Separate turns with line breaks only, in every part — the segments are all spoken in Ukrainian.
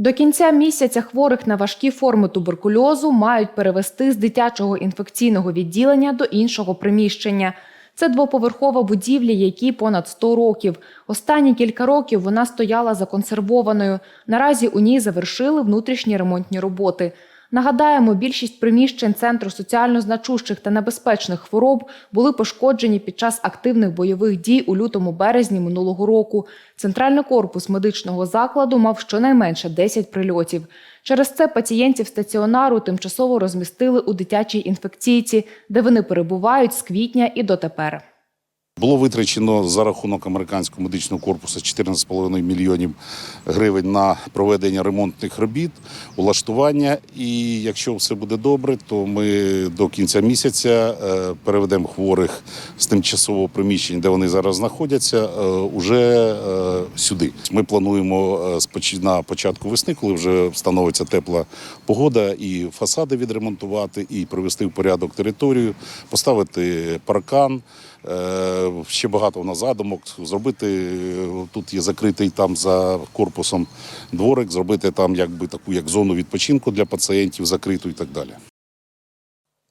До кінця місяця хворих на важкі форми туберкульозу мають перевести з дитячого інфекційного відділення до іншого приміщення. Це двоповерхова будівля, якій понад 100 років. Останні кілька років вона стояла законсервованою. Наразі у ній завершили внутрішні ремонтні роботи. Нагадаємо, більшість приміщень центру соціально значущих та небезпечних хвороб були пошкоджені під час активних бойових дій у лютому-березні минулого року. Центральний корпус медичного закладу мав щонайменше 10 прильотів. Через це пацієнтів стаціонару тимчасово розмістили у дитячій інфекційці, де вони перебувають з квітня і дотепер.
Було витрачено за рахунок американського медичного корпусу 14,5 мільйонів гривень на проведення ремонтних робіт, улаштування. І якщо все буде добре, то ми до кінця місяця е, переведемо хворих з тимчасового приміщення, де вони зараз знаходяться, е, уже е, сюди. Ми плануємо на початку весни, коли вже встановиться тепла погода, і фасади відремонтувати, і привести в порядок територію, поставити паркан. Е, Ще багато у нас задумок зробити. е, Тут є закритий там за корпусом дворик, зробити там якби таку як зону відпочинку для пацієнтів, закриту і так далі.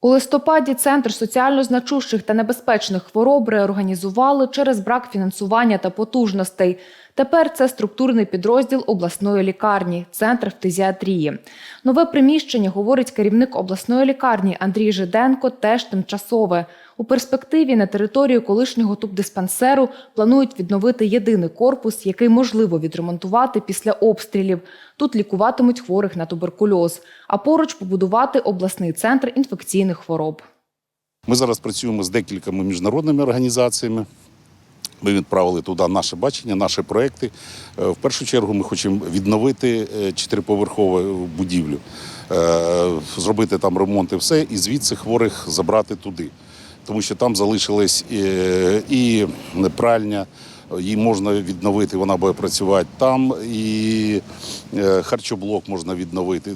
У листопаді Центр соціально значущих та небезпечних хвороб реорганізували через брак фінансування та потужностей. Тепер це структурний підрозділ обласної лікарні, центр фтизіатрії. Нове приміщення, говорить керівник обласної лікарні Андрій Жиденко, теж тимчасове. У перспективі на території колишнього тубдиспансеру планують відновити єдиний корпус, який можливо відремонтувати після обстрілів. Тут лікуватимуть хворих на туберкульоз, а поруч побудувати обласний центр інфекційних хвороб.
Ми зараз працюємо з декількома міжнародними організаціями. Ми відправили туди наше бачення, наші проекти. Е, В першу чергу ми хочемо відновити е, чотириповерхову будівлю, е, зробити там ремонт і все, і звідси хворих забрати туди. Тому що там залишилась і пральня, її можна відновити, вона буде працювати там, і харчоблок можна відновити.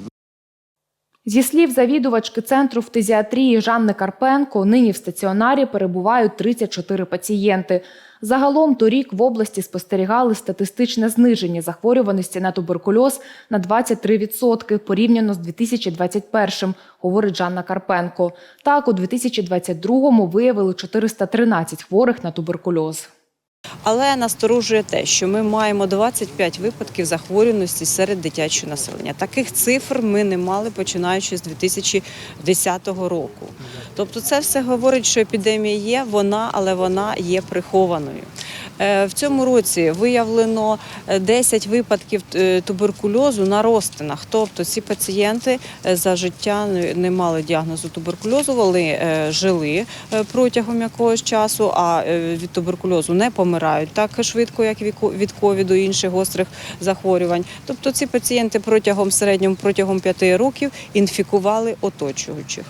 Зі слів завідувачки центру фтизіатрії Жанни Карпенко, нині в стаціонарі перебувають 34 пацієнти. Загалом торік в області спостерігали статистичне зниження захворюваності на туберкульоз на 23% порівняно з 2021, говорить Жанна Карпенко. Так, у 2022-му виявили 413 хворих на туберкульоз.
Але насторожує те, що ми маємо 25 випадків захворюваності серед дитячого населення. Таких цифр ми не мали починаючи з 2010 року. Тобто, це все говорить, що епідемія є, вона, але вона є прихованою. Е, В цьому році виявлено е, 10 випадків е, туберкульозу на розтинах. Тобто ці пацієнти е, за життя не- мали діагнозу туберкульозу, вони е, жили е, протягом якогось часу, а е, від туберкульозу не помирають так швидко, як від ковіду і інших гострих захворювань. Тобто ці пацієнти протягом в середньому протягом 5 років інфікували оточуючих.